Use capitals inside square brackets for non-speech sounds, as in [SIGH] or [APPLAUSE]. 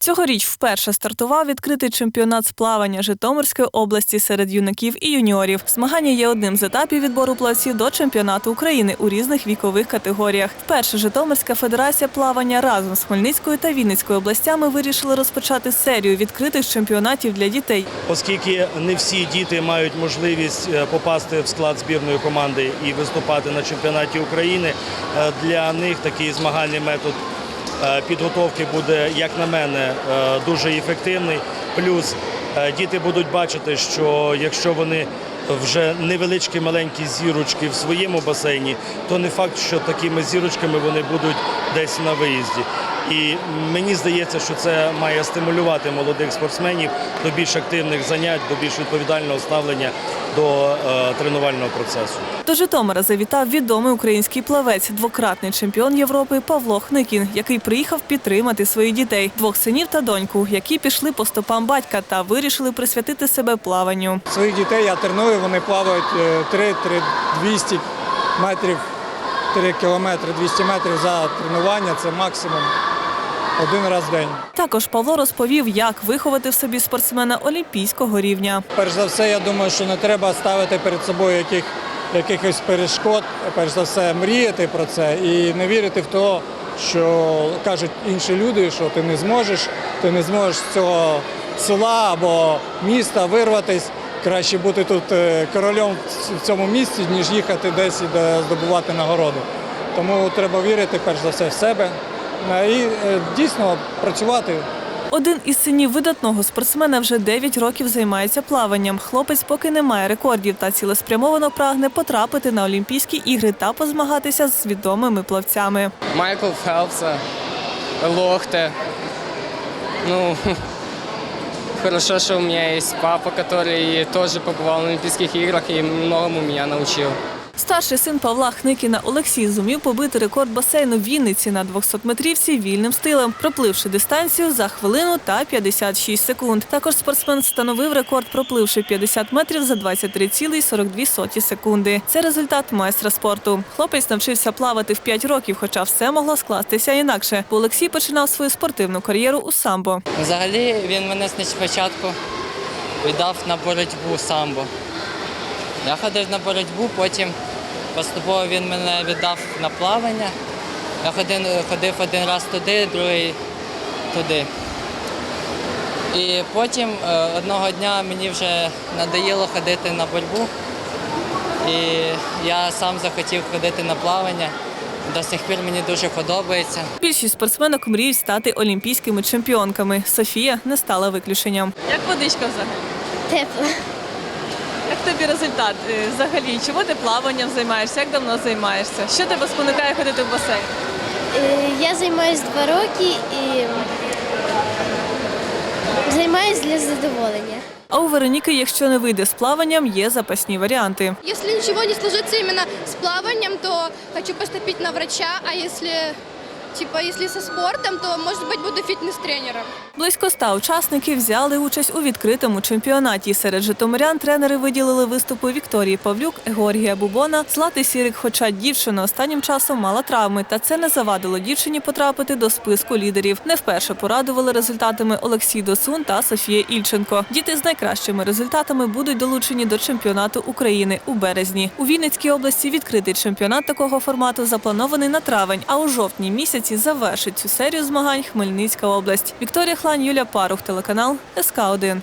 Цьогоріч вперше стартував відкритий чемпіонат з плавання Житомирської області серед юнаків і юніорів. Змагання є одним з етапів відбору плавців до чемпіонату України у різних вікових категоріях. Вперше Житомирська федерація плавання разом з Хмельницькою та Вінницькою областями вирішили розпочати серію відкритих чемпіонатів для дітей. Оскільки не всі діти мають можливість е, попасти в склад збірної команди і виступати на чемпіонаті України, е, для них такий змагальний метод підготовки буде, як на мене, е, дуже ефективний. Плюс е, діти будуть бачити, що якщо вони вже невеличкі маленькі зірочки в своєму басейні, то не факт, що такими зірочками вони будуть десь на виїзді. І мені здається, що це має стимулювати молодих спортсменів до більш активних занять, до більш відповідального ставлення до е, тренувального процесу. До Житомира завітав відомий український плавець, двократний чемпіон Європи Павло Хникін, який приїхав підтримати своїх дітей, двох синів та доньку, які пішли по стопам батька та вирішили присвятити себе плаванню. Своїх дітей я треную, вони плавають 3-200 метрів, 3 кілометри, 200 метрів за тренування. Це максимум один раз в день. Також Павло розповів, як виховати в собі спортсмена олімпійського рівня. Перш за все, я думаю, що не треба ставити перед собою яких, якихось перешкод. Перш за все, мріяти про це і не вірити в те, що кажуть інші люди, що ти не зможеш, ти не зможеш з цього села або міста вирватись. Краще бути тут е, королем в цьому місці, ніж їхати десь і здобувати нагороду. Тому треба вірити перш за все в себе і е, дійсно працювати Один із синів видатного спортсмена вже 9 років займається плаванням. Хлопець поки не має рекордів та цілеспрямовано прагне потрапити на Олімпійські ігри та позмагатися з відомими плавцями. Майкл Фелпса, Лохте. Ну, [LAUGHS] хорошо, что у меня есть папа, который тоже побывал на Олимпийских играх и многому меня научил. Старший син Павла Хникіна Олексій зумів побити рекорд басейну Вінниці на 200-метрівці вільним стилем, пропливши дистанцію за хвилину та 56 секунд. Також спортсмен встановив рекорд, пропливши 50 метрів за 23,42 секунди. Це результат майстра спорту. Хлопець навчився плавати в 5 років, хоча все могло скластися інакше. Бо Олексій починав свою спортивну кар'єру у самбо. Взагалі він мене спочатку віддав на боротьбу самбо. Я ходив на боротьбу, потім поступово він мене віддав на плавання. Я ходив, ходив один раз туди, другий туди. І потім е, одного дня мені вже надоїло ходити на боротьбу. І я сам захотів ходити на плавання. До сих пір мені дуже подобається. Більшість спортсменок мріють стати олімпійськими чемпіонками. Софія не стала виключенням. Як водичка взагалі? Тепло. Як тобі результат? Е, Взагалі, чому ти плаванням займаєшся? Як давно займаєшся? Що тебе спонукає ходити в басейн? Е, Я займаюся два роки і займаюся для задоволення. А у Вероніки, якщо не вийде з плаванням, є запасні варіанти. Если ничего не сложится именно с плаванием, то хочу поступить на врача, а если типа если со спортом, то может быть буду фитнес-тренером. Близько ста учасників взяли участь у відкритому чемпіонаті. Серед житомирян тренери виділили виступи Вікторії Павлюк, Георгія Бубона, Злати Сірик. Хоча дівчина останнім часом мала травми, та це не завадило дівчині потрапити до списку лідерів. Не вперше порадували результатами Олексій Досун та Софія Ільченко. Діти з найкращими результатами будуть долучені до чемпіонату України у березні. У Вінницькій області відкритий чемпіонат такого формату запланований на травень, а у жовтні місяці завершить цю серію змагань Хмельницька область. Вікторія Хлань, Юля Парух, телеканал СК 1